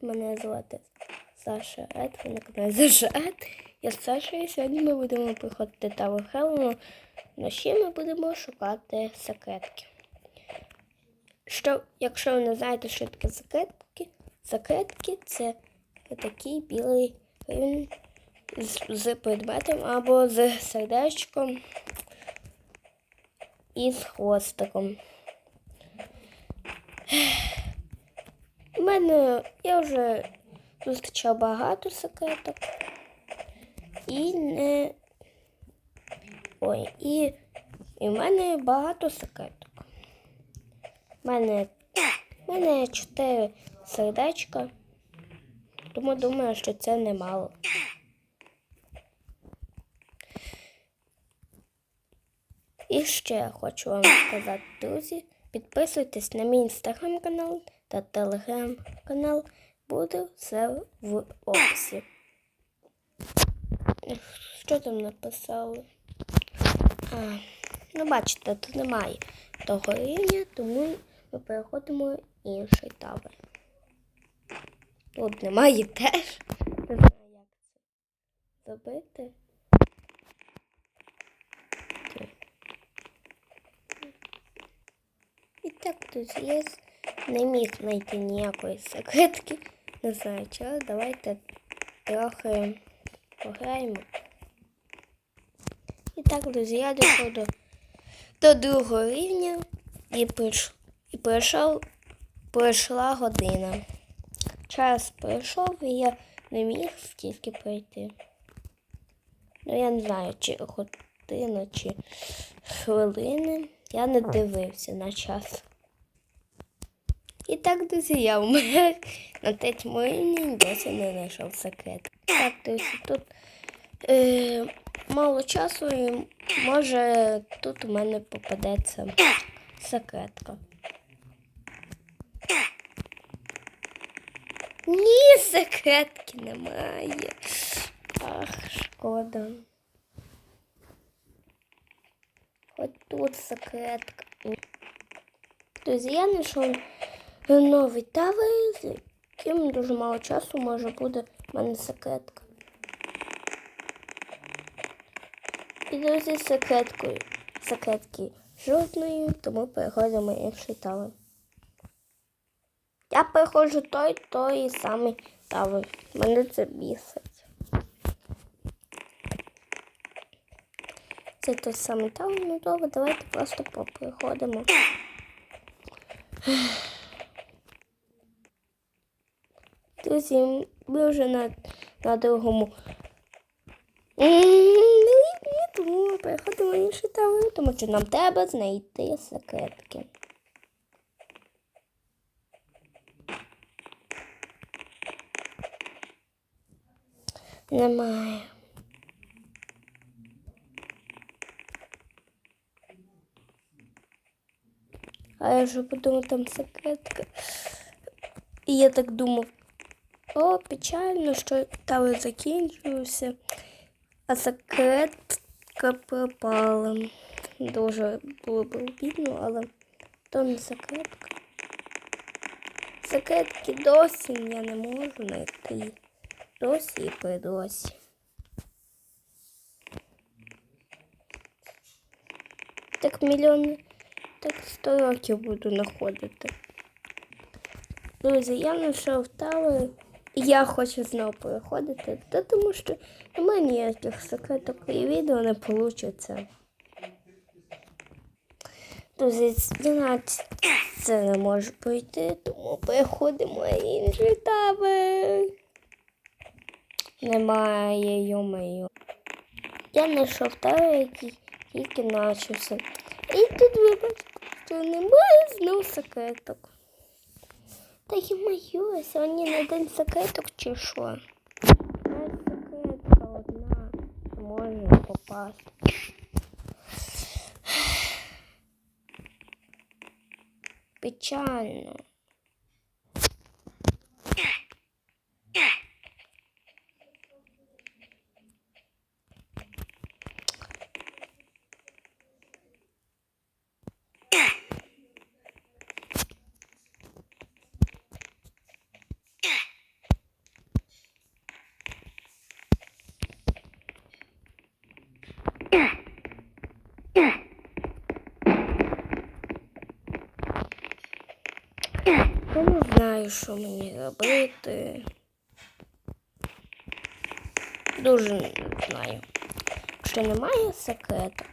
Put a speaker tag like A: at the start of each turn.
A: Мене звати Саша Ед, ви на каналі Саша Ед. Я Саша і сьогодні ми будемо приходити Тавер Хелму. Вночі ми будемо шукати секретки. Що, якщо ви не знаєте, що таке секретки, секретки це такий білий рівень з, з предметом або з сердечком і з хвостиком. У мене я вже зустрічав багато секреток. І не. Ой, і, і в мене багато секреток. У мене, в мене чотири сердечка, тому думаю, що це немало. І ще хочу вам сказати, друзі, підписуйтесь на мій інстаграм-канал та телеграм-канал. Буде все в описі. Що там написали? А, ну, бачите, тут немає того рівня, тому ми переходимо в інший табор. Тут немає теж. Не знаю, як це зробити. І так, друзі, я не міг знайти ніякої секретки. Не знаю чого. Давайте трохи пограємо. І так, друзі, я дійшов до, до другого рівня і прийш, і прийшов, пройшла година. Час пройшов і я не міг скільки пройти. Ну, я не знаю, чи година, чи хвилини. Я не дивився на час. І так, друзі, я вмер на третьому рівні досі не знайшов секрет. Так, друзі, тут е, мало часу і може тут у мене попадеться секретка. Ні, секретки немає. Ах, шкода. Хоч тут секретка. Друзі, я знайшов новий тавер, з яким дуже мало часу може буде в мене секретка. І друзі, секреткою. Секретки жодної, тому переходимо інший тавер. Я переходжу той, той самий тавер. Мене це бісить. Це той самий тавер, ну добре, давайте просто поприходимо. Друзі, ми вже на, на другому. Ні, тому переходимо в інший тому що нам треба знайти секретки. Немає. А я вже подумав, там секретка. І я так думав, о, печально, що тавер закінчився, а секретка пропала. Дуже було б обідно, але то не секретка. Секретки досі я не можу знайти. Досі і при досі. Так мільйони, так сто років буду знаходити. Друзі, я знайшов тавер, я хочу знову переходити, та тому що немає ніяких секреток і відео не вийде. Друзі, це не можу пройти, тому переходимо в інший табор. Немає, йомаю. Я знайшов тавер, який тільки начався. І тут вибачте, що немає знов секреток. Та й-маю, сьогодні не день секреток чи що? Навіть секретка одна може попасти. Печально. знаю, що мені робити. Дуже не знаю. Чи немає секрету.